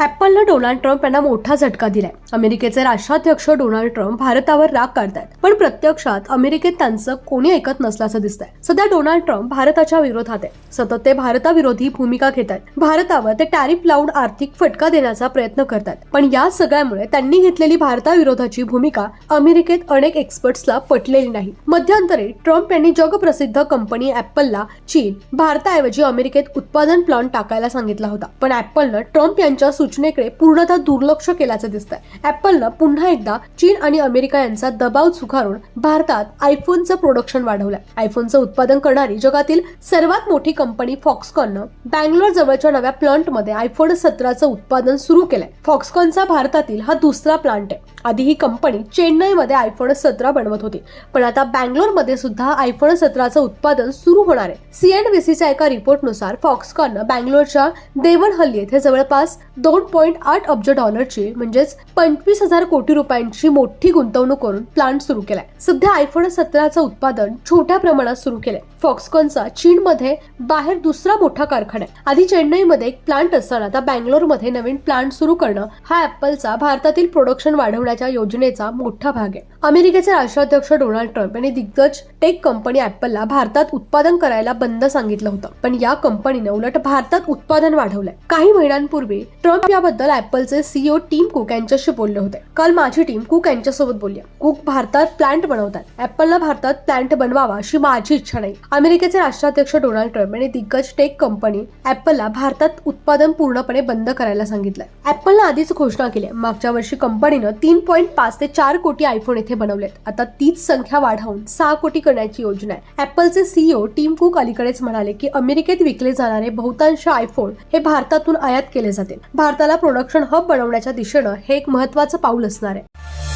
ऍपलनं Donald Trump यांना मोठा झटका दिलाय. अमेरिकेचे राष्ट्राध्यक्ष डोनाल्ड ट्रम्प भारतावर राग काढतायत पण प्रत्यक्षात अमेरिकेत त्यांचं कोणी ऐकत नसल्याचं दिसतंय. सध्या डोनाल्ड ट्रम्प भारताच्या विरोधात आहे. सतत ते भारताविरोधी भूमिका घेत आहेत भारतावर ते टॅरिफ लावून आर्थिक फटका देण्याचा प्रयत्न करतात पण या सगळ्यामुळे त्यांनी घेतलेली भारताविरोधाची भूमिका अमेरिकेत अनेक एक्सपर्ट्सला पटलेली नाही. मध्यंतरी ट्रम्प यांनी जगप्रसिद्ध कंपनी ऍपलला चीन भारताऐवजी अमेरिकेत उत्पादन प्लांट टाकायला सांगितला होता. पण ऍपलनं ट्रम्प यांच्या सूचनेकडे पूर्णतः दुर्लक्ष केल्याचं दिसतंय. ऍपलनं पुन्हा एकदा चीन आणि अमेरिका यांचा दबाव झुगारून भारतात आयफोनचं प्रोडक्शन वाढवलंय. आयफोनचं उत्पादन करणारी जगातील सर्वात मोठी कंपनी फॉक्सकॉननं बँगलोर जवळच्या नव्या प्लांटमध्ये आयफोन सतराचं उत्पादन सुरू केलंय. फॉक्सकॉनचा भारतातील हा दुसरा प्लांट आहे. आधी ही कंपनी चेन्नईमध्ये आयफोन सतरा बनवत होती. पण आता बँगलोरमध्ये सुद्धा आयफोन सतराचं उत्पादन सुरू होणार आहे. सीएनबीसीच्या एका रिपोर्टनुसार फॉक्सकॉननं बँगलोरच्या देवनहल्ली येथे जवळपास दोन पॉईंट आठ अब्ज डॉलरची म्हणजेच पंचवीस हजार कोटी रुपयांची मोठी गुंतवणूक करून प्लांट सुरू केलाय. सध्या आयफोन सतराचं उत्पादन छोट्या प्रमाणात सुरू केलंय. फॉक्सकॉनचा चीनमध्ये बाहेर दुसरा मोठा कारखाना आहे. आधी चेन्नईमध्ये एक प्लांट असताना आता बँगलोरमध्ये नवीन प्लांट सुरू करणं हा ऍपलचा भारतातील प्रोडक्शन वाढवण्याच्या योजनेचा मोठा भाग आहे. अमेरिकेचे राष्ट्राध्यक्ष डोनाल्ड ट्रम्प यांनी दिग्गज टेक कंपनी ऍपलला भारतात उत्पादन करायला बंद सांगितलं होतं. पण या कंपनीने उलट भारतात उत्पादन वाढवलंय. काही महिन्यांपूर्वी ट्रम्प याबद्दल ऍपलचे सीईओ टीम कुक यांच्याशी बोलले होते. काल माझी टीम कुक यांच्यासोबत बोलली. कुक भारतात प्लांट बनवतात. ऍपलला भारतात प्लांट बनवावा अशी माझी इच्छा नाही. अमेरिकेचे राष्ट्राध्यक्ष डोनाल्ड ट्रम्प यांनी दिग्गज टेक कंपनी ऍपलला भारतात उत्पादन पूर्णपणे बंद करायला सांगितलंय ऍपलनं आधीच घोषणा केली मागच्या वर्षी कंपनीनं तीन पॉईंट पाच ते चार कोटी आयफोन येथे बनवलेत. आता तीच संख्या वाढवून सहा कोटी करण्याची योजना आहे. ऍपलचे सीईओ टीम कुक अलीकडेच म्हणाले की अमेरिकेत विकले जाणारे बहुतांश आयफोन हे भारतातून आयात केले जाते भारत भारताला प्रोडक्शन हब बनवण्याच्या दिशेनं हे एक महत्वाचं पाऊल असणार आहे.